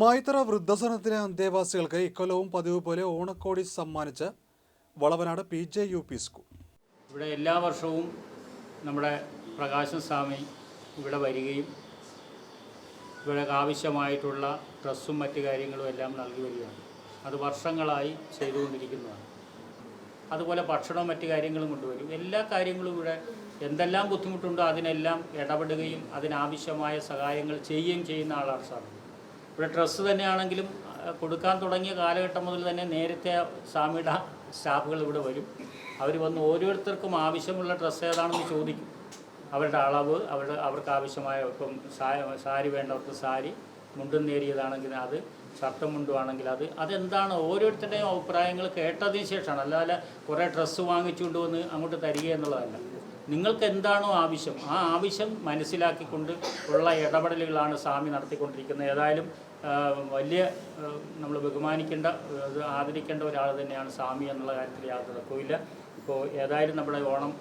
മൈത്ര വൃദ്ധസനത്തിലെ അന്തേവാസികൾക്ക് ഇക്കൊല്ലവും പതിവ് പോലെ ഓണക്കോടി സമ്മാനിച്ച് Valavanad P J U P school. ഇവിടെ എല്ലാ വർഷവും നമ്മുടെ പ്രകാശൻ സ്വാമി ഇവിടെ വരികയും ഇവിടെ ആവശ്യമായിട്ടുള്ള ഡ്രസ്സും മറ്റു കാര്യങ്ങളും എല്ലാം നൽകി വരികയാണ്. അത് വർഷങ്ങളായി ചെയ്തുകൊണ്ടിരിക്കുന്നതാണ്. അതുപോലെ ഭക്ഷണവും മറ്റു കാര്യങ്ങളും കൊണ്ടുവരും. എല്ലാ കാര്യങ്ങളും ഇവിടെ എന്തെല്ലാം ബുദ്ധിമുട്ടുണ്ടോ അതിനെല്ലാം ഇടപെടുകയും അതിനാവശ്യമായ സഹായങ്ങൾ ചെയ്യുകയും ചെയ്യുന്ന ആളാണ് സാർ ഇവിടെ ഡ്രസ്സ് തന്നെയാണെങ്കിലും കൊടുക്കാൻ തുടങ്ങിയ കാലഘട്ടം മുതൽ തന്നെ നേരത്തെ സ്വാമിയുടെ സ്റ്റാഫുകൾ ഇവിടെ വരും. അവർ വന്ന് ഓരോരുത്തർക്കും ആവശ്യമുള്ള ഡ്രസ്സ് ഏതാണെന്ന് ചോദിക്കും. അവരുടെ അളവ് അവരുടെ അവർക്ക് ആവശ്യമായ ഇപ്പം സാരി വേണ്ടവർക്ക് സാരി മുണ്ടും നേരിയതാണെങ്കിൽ അത് ഷർട്ടും മുണ്ടും ആണെങ്കിൽ അത്. അതെന്താണ്? ഓരോരുത്തരുടെയും അഭിപ്രായങ്ങൾ കേട്ടതിന് ശേഷമാണ്. അല്ലാതെ കുറേ ഡ്രസ്സ് വാങ്ങിച്ചുകൊണ്ട് വന്ന് അങ്ങോട്ട് തരിക എന്നുള്ളതല്ല. നിങ്ങൾക്ക് എന്താണോ ആവശ്യം? ആ ആവശ്യം മനസ്സിലാക്കിക്കൊണ്ട് ഉള്ള ഇടപെടലുകളാണ് സ്വാമി നടത്തിക്കൊണ്ടിരിക്കുന്നത്. ഏതായാലും വലിയ നമ്മൾ ബഹുമാനിക്കേണ്ട ആദരിക്കേണ്ട ഒരാൾ തന്നെയാണ് സ്വാമി എന്നുള്ള കാര്യത്തിൽ യാതൊരു തർക്കവുമില്ല. ഇപ്പോൾ ഏതായാലും നമ്മുടെ ഓണം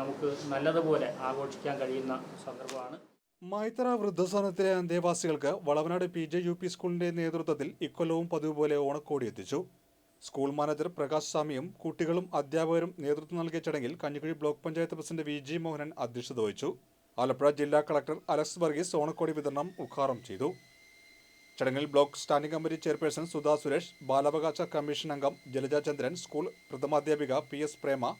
നമുക്ക് നല്ലതുപോലെ ആഘോഷിക്കാൻ കഴിയുന്ന സന്ദർഭമാണ്. മൈത്ര വൃദ്ധസദനത്തിലെ അന്തേവാസികൾക്ക് Valavanad P J U P സ്കൂളിന്റെ നേതൃത്വത്തിൽ ഇക്കൊല്ലവും പതിവ് പോലെ ഓണക്കോടി എത്തിച്ചു. സ്കൂൾ മാനേജർ പ്രകാശ് സ്വാമിയും കുട്ടികളും അധ്യാപകരും നേതൃത്വം നൽകിയ ചടങ്ങിൽ Kanjikuzhi block panchayat president V G Mohanan അധ്യക്ഷത വഹിച്ചു. ആലപ്പുഴ ജില്ലാ കളക്ടർ അലക്സ് വർഗീസ് ഓണക്കോടി വിതരണം ഉദ്ഘാടനം ചെയ്തു. ചടങ്ങിൽ block standing committee chairperson Sudha Suresh ബാലാവകാശ കമ്മീഷൻ അംഗം Jalaja Chandran school പ്രഥമാധ്യാപിക P S Prema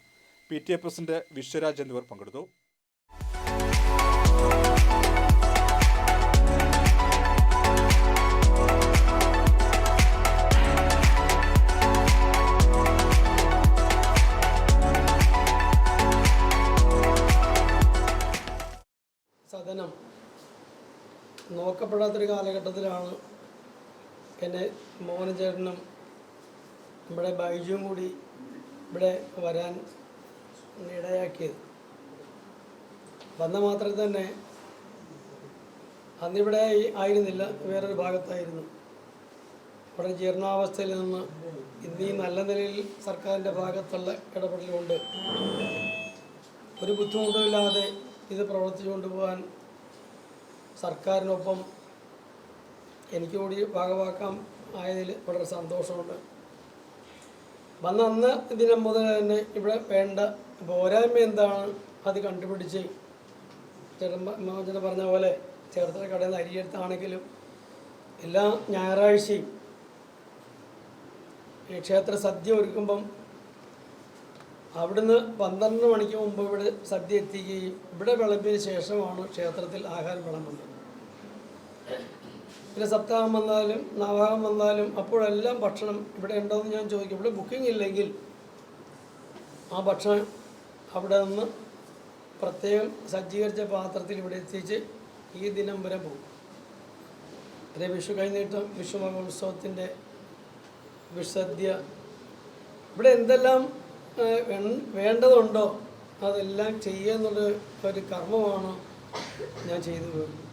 P T A president Vishwaraj എന്നിവർ പങ്കെടുത്തു. നോക്കപ്പെടാത്തൊരു കാലഘട്ടത്തിലാണ് എന്റെ മോഹന ചേട്ടനും നമ്മുടെ ബൈജുവും കൂടി ഇവിടെ വരാൻ ഇടയാക്കിയത്. വന്ന മാത്രം തന്നെ അന്നിവിടെ ആയിരുന്നില്ല വേറൊരു ഭാഗത്തായിരുന്നു. വളരെ ജീർണാവസ്ഥയിൽ നിന്ന് ഇന്ന് ഈ നല്ല നിലയിൽ സർക്കാരിന്റെ ഭാഗത്തുള്ള ഇടപെടലുകൊണ്ട് ഒരു ബുദ്ധിമുട്ടുമില്ലാതെ ഇത് പ്രവർത്തിച്ചു കൊണ്ടുപോകാൻ സർക്കാരിനൊപ്പം എനിക്ക് കൂടി ഭാഗമാക്കാൻ ആയതിൽ വളരെ സന്തോഷമുണ്ട്. വന്ന അന്ന് ദിനം മുതൽ തന്നെ ഇവിടെ വേണ്ട പോരായ്മ എന്താണ് അത് കണ്ടുപിടിച്ച് ചേട്ടൻ പറഞ്ഞ പോലെ ചേർത്തല കടയിൽ നിന്ന് അരിയെടുത്താണെങ്കിലും എല്ലാ ഞായറാഴ്ചയും ക്ഷേത്ര സദ്യ ഒരുക്കുമ്പം അവിടുന്ന് പന്ത്രണ്ട് മണിക്ക് മുമ്പ് ഇവിടെ സദ്യ എത്തിക്കുകയും ഇവിടെ വിളമ്പിന് ശേഷമാണ് ക്ഷേത്രത്തിൽ ആഹാരം വിളമ്പുന്നത്. പിന്നെ സപ്താഹം വന്നാലും നവാഹം വന്നാലും അപ്പോഴെല്ലാം ഭക്ഷണം ഇവിടെ ഉണ്ടോയെന്ന് ഞാൻ ചോദിക്കും. ഇവിടെ ബുക്കിംഗ് ഇല്ലെങ്കിൽ ആ ഭക്ഷണം അവിടെ നിന്ന് പ്രത്യേകം സജ്ജീകരിച്ച പാത്രത്തിൽ ഇവിടെ എത്തിച്ച് ഈ ദിനം വരെ പോകും. അതേ വിഷു കൈനീട്ടം വിഷു മഹോത്സവത്തിന്റെ വിഷസദ്യ ഇവിടെ എന്തെല്ലാം വേണ്ടതുണ്ടോ? അതെല്ലാം ചെയ്യുക എന്നുള്ള ഒരു കർമ്മമാണ് ഞാൻ ചെയ്തു പോകുന്നത്.